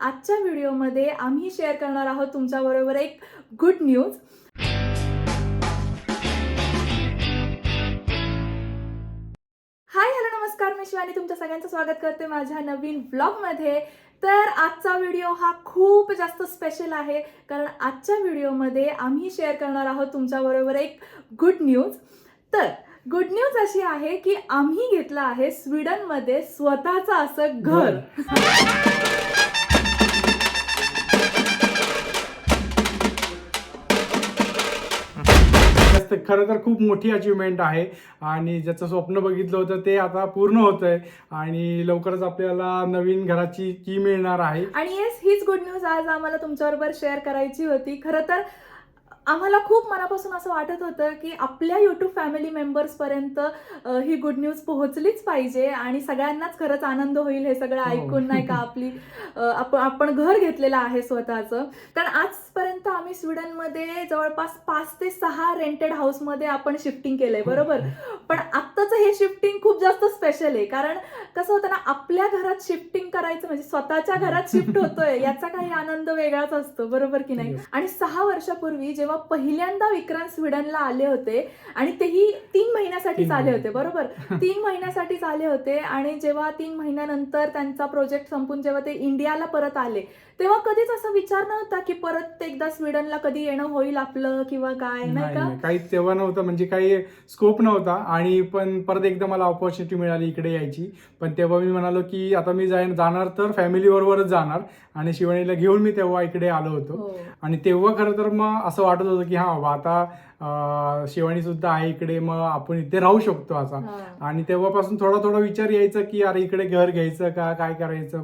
आजच्या व्हिडिओमध्ये आम्ही शेअर करणार आहोत तुमच्याबरोबर एक गुड न्यूज हाय हॅलो नमस्कार. मी शिवानी. तुमच्या सगळ्यांचं स्वागत करते माझ्या नवीन ब्लॉगमध्ये तर आजचा व्हिडिओ हा खूप जास्त स्पेशल आहे. कारण आजच्या व्हिडिओमध्ये आम्ही शेअर करणार आहोत तुमच्याबरोबर एक गुड न्यूज तर गुड न्यूज अशी आहे की आम्ही घेतलं आहे स्वीडनमध्ये स्वतःचं असं घर. असते. खरं तर खूप मोठी अचिव्हमेंट आहे. आणि ज्याचं स्वप्न बघितलं होतं ते आता पूर्ण होत आहे आणि लवकरच आपल्याला नवीन घराची की मिळणार आहे. आणि येस हीच गुड न्यूज आज आम्हाला तुमच्याबरोबर शेअर करायची होती. खरं तर आम्हाला खूप मनापासून असं वाटत होतं की आपल्या यूट्यूब फॅमिली मेंबर्सपर्यंत ही गुड न्यूज पोहोचलीच पाहिजे आणि सगळ्यांनाच खरंच आनंद होईल हे सगळं हो. ऐकून नाही का आपली आपण घर घेतलेलं आहे स्वतःचं. कारण आजपर्यंत आम्ही स्वीडनमध्ये जवळपास पाच ते सहा रेंटेड हाऊसमध्ये आपण शिफ्टिंग केलंय बरोबर? पण आत्ताचं हे शिफ्टिंग खूप जास्त स्पेशल आहे. कारण कसं होतं ना आपल्या घरात शिफ्टिंग करायचं म्हणजे स्वतःच्या घरात शिफ्ट होतोय याचा काही आनंद वेगळाच असतो बरोबर की नाही. आणि सहा वर्षापूर्वी जेव्हा पहिल्यांदा विक्रांत स्वीडनला आले होते आणि तेही तीन महिन्यासाठीच आले. होते बरोबर तीन महिन्यासाठीच आले होते आणि जेव्हा तीन महिन्यानंतर त्यांचा प्रोजेक्ट संपून जेव्हा ते इंडियाला परत आले तेव्हा कधीच असा विचार नव्हता की परत एकदा स्वीडनला कधी येणं होईल आपलं किंवा काय नाही का? नाही, काही तेव्हा नव्हतं म्हणजे काही स्कोप नव्हता. आणि पण परत एकदा मला ऑपॉर्च्युनिटी मिळाली इकडे यायची. पण तेव्हा मी म्हणालो की आता मी जाईन जाणार तर फॅमिली बरोबरच जाणार. आणि शिवानीला घेऊन मी तेव्हा इकडे आलो होतो. हो. आणि तेव्हा खरं तर मग असं वाटत होतं की हा आता अं, शिवानी सुद्धा आहे इकडे मग आपण इथे राहू शकतो असा. हा. आणि तेव्हापासून थोडा थोडा विचार यायचा की अरे इकडे घर घ्यायचं का? काय करायचं?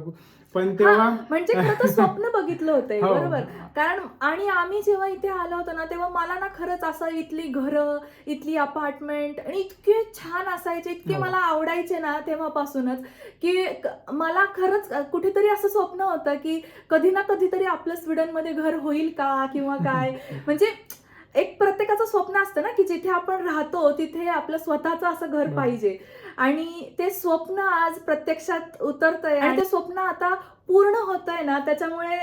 पण तेव्हा हा, म्हणजे खरं तर स्वप्न बघितलं होतं हो. बरोबर कारण आणि आम्ही जेव्हा इथे आलो होतो ना तेव्हा मला ना खरंच असं इथली घरं इथली अपार्टमेंट आणि इतके छान असायचे इतके हो. मला आवडायचे ना तेव्हापासूनच की क- मला खरंच कुठेतरी असं स्वप्न होतं की कधी ना कधीतरी आपलं स्वीडनमध्ये घर होईल का किंवा काय म्हणजे एक प्रत्येकाचं स्वप्न असतं ना की जिथे आपण राहतो तिथे आपलं स्वतःचं असं घर बरोबर. पाहिजे आणि ते स्वप्न आज प्रत्यक्षात उतरतंय आणि ते स्वप्न आता पूर्ण होत आहे ना त्याच्यामुळे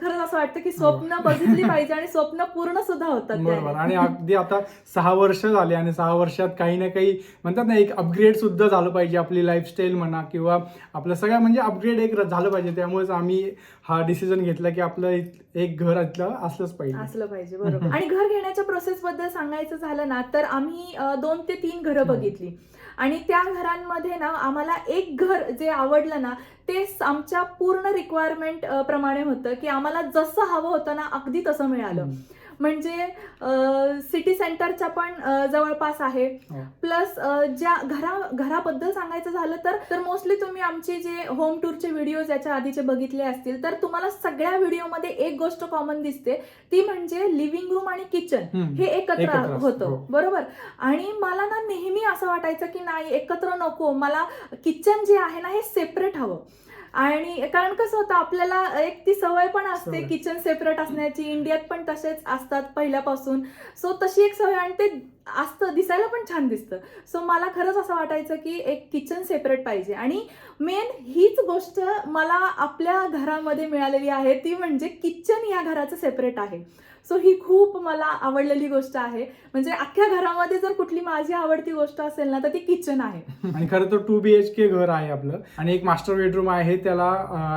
खरंच असं वाटतं की स्वप्न बघितली पाहिजे आणि स्वप्न पूर्ण सुद्धा होतात हो. बरोबर. आणि अगदी आता सहा वर्ष झाले आणि सहा वर्षात काही ना काही म्हणतात ना एक अपग्रेड सुद्धा झालं पाहिजे आपली लाईफस्टाईल म्हणा किंवा आपलं सगळं म्हणजे अपग्रेड एक झालं पाहिजे त्यामुळेच आम्ही हा डिसिजन घेतला की आपलं एक- घर असलंच पाहिजे असलं पाहिजे बरोबर आणि घर घेण्याच्या प्रोसेस बद्दल सांगायचं झालं ना तर आम्ही दोन ते तीन घरं हो. बघितली आणि त्या घरांमध्ये ना आम्हाला एक घर जे आवडलं ना ते आमच्या पूर्ण रिक्वायरमेंट प्रमाणे होतं की आम्हाला जसं हवं होतं ना अगदी तसं मिळालं. म्हणजे सिटी सेंटरच्या पण जवळपास आहे हो. प्लस ज्या घरा घराबद्दल सांगायचं झालं तर तर मोस्टली तुम्ही आमचे जे होम टूरचे व्हिडिओज याच्या आधीचे बघितले असतील तर तुम्हाला सगळ्या व्हिडिओमध्ये एक गोष्ट कॉमन दिसते ती म्हणजे लिव्हिंग रूम आणि किचन. हे एकत्र होतं हो. बरोबर आणि मला ना नेहमी असं वाटायचं की नाही एकत्र नको मला किचन जे आहे ना हे सेपरेट हवं आणि कारण कसं होतं आपल्याला एक ती सवय पण असते. किचन सेपरेट असण्याची इंडियात पण तसेच असतात पहिल्यापासून सो तशी एक सवय आणि ते असतं दिसायला पण छान दिसतं. सो मला खरंच असं वाटायचं की एक किचन सेपरेट पाहिजे. आणि मेन हीच गोष्ट मला आपल्या घरामध्ये मिळालेली आहे ती म्हणजे किचन या घराचं सेपरेट आहे. सो ही खूप मला आवडलेली गोष्ट आहे. म्हणजे अख्ख्या घरामध्ये जर कुठली माझी आवडती गोष्ट असेल ना तर ती किचन आहे. आणि खरं तर टू बी एच के घर आहे आपलं. आणि एक मास्टर बेडरूम आहे त्याला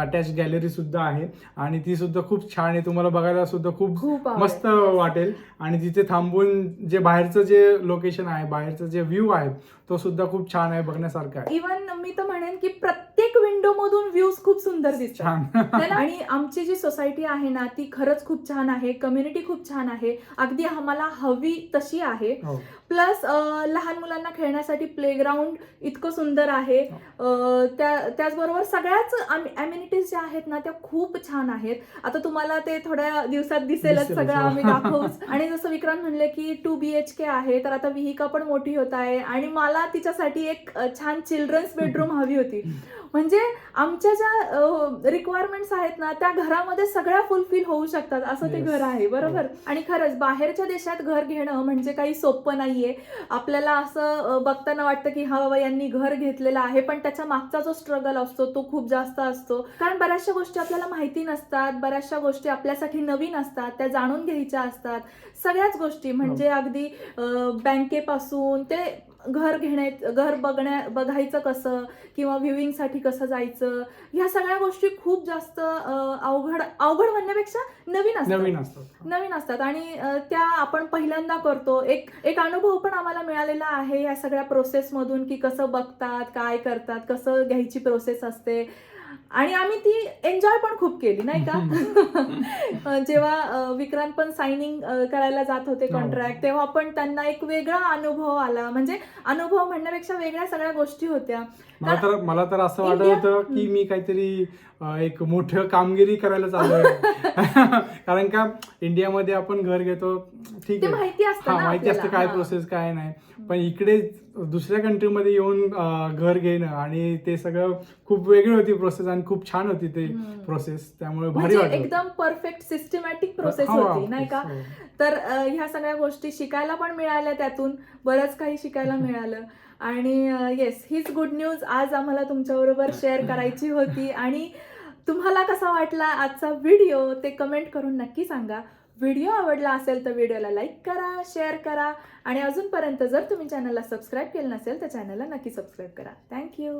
अटॅच गॅलरी सुद्धा आहे. आणि ती सुद्धा खूप छान आहे. तुम्हाला बघायला सुद्धा खूप. मस्त वाटेल. आणि तिथे थांबून जे बाहेरचं जे लोकेशन आहे बाहेरचं जे व्ह्यू आहे तो सुद्धा खूप छान आहे बघण्यासारखा आहे. इवन मी तर म्हणेन की प्रत्येक विंडो मधून व्ह्यूज खूप सुंदर दिसतात. है? आणि आमची जी सोसायटी आहे ना ती खरंच खूप छान आहे कम्युनिटी खूप छान आहे. अगदी आम्हाला हवी तशी आहे. हो. प्लस लहान मुलांना खेळण्यासाठी प्लेग्राऊंड इतकं सुंदर आहे. त्या त्याचबरोबर सगळ्याच अम्युनिटीज ज्या आहेत ना त्या खूप छान आहेत. आता तुम्हाला ते थोड्या दिवसात दिसेलच दिसेलच, सगळं हो. आम्ही दाखवूच. आणि जसं विक्रांत म्हणले की टू बी एच के आहे आहे तर आता विहिका पण मोठी होत आहे. आणि मला तिच्यासाठी एक छान चिल्ड्रन्स बेडरूम हवी होती. म्हणजे आमच्या ज्या रिक्वायरमेंट्स आहेत ना त्या घरामध्ये सगळ्या फुलफिल होऊ शकतात. असं ते. घर आहे बरोबर? आणि खरंच बाहेरच्या देशात घर घेणं म्हणजे काही सोपं नाहीये. आपल्याला असं बघताना वाटतं की हा बाबा यांनी घर घेतलेलं आहे. पण त्याच्या मागचा जो स्ट्रगल असतो तो खूप जास्त असतो. कारण बऱ्याचशा गोष्टी आपल्याला माहिती नसतात बऱ्याचशा गोष्टी आपल्यासाठी नवीन असतात त्या जाणून घ्यायच्या असतात. सगळ्याच गोष्टी. म्हणजे अगदी बँकेपासून ते घर घेण्या घर बघण्या बघायचं कसं किंवा व्ह्युईंगसाठी कसं जायचं ह्या सगळ्या गोष्टी खूप जास्त अवघड अवघड म्हणण्यापेक्षा नवीन असतात. नवीन असतात. नवीन असतात. आणि त्या आपण पहिल्यांदा करतो. एक एक अनुभव पण आम्हाला मिळालेला आहे या सगळ्या प्रोसेसमधून की कसं बघतात काय करतात कसं घ्यायची प्रोसेस असते. आणि आम्ही ती एन्जॉय पण खूप केली नाही का? जेव्हा विक्रांत पण सायनिंग करायला जात होते हो. कॉन्ट्रॅक्ट तेव्हा पण त्यांना एक वेगळा अनुभव आला. म्हणजे अनुभव म्हणण्यापेक्षा वेगळ्या सगळ्या गोष्टी होत्या. मला तर मला तर असं वाटत होतं की मी काहीतरी एक मोठं कामगिरी करायला चालू कारण का इंडियामध्ये आपण घर घेतो ठीक आहे. माहिती असतं हा माहिती असते. काय हा. प्रोसेस काय नाही. पण इकडे दुसऱ्या कंट्रीमध्ये येऊन घर घेणं आणि ते सगळं खूप वेगळी होती प्रोसेस आणि खूप छान होती ते. प्रोसेस त्यामुळे भारी म्हणजे वाटत एकदम परफेक्ट सिस्टमॅटिक प्रोसेस होती नाही का. तर ह्या सगळ्या गोष्टी शिकायला पण मिळाल्या त्यातून. बरंच काही शिकायला मिळालं. आणि येस हीच गुड न्यूज आज आम्हाला तुमच्याबरोबर शेअर करायची होती. आणि तुम्हाला कसा वाटला आजचा व्हिडिओ ते कमेंट करून नक्की सांगा. व्हिडिओ आवडला असेल तर व्हिडिओला लाईक करा शेअर करा. आणि अजूनपर्यंत जर तुम्ही चॅनलला सबस्क्राईब केलं नसेल तर चॅनलला नक्की सबस्क्राईब करा. थँक्यू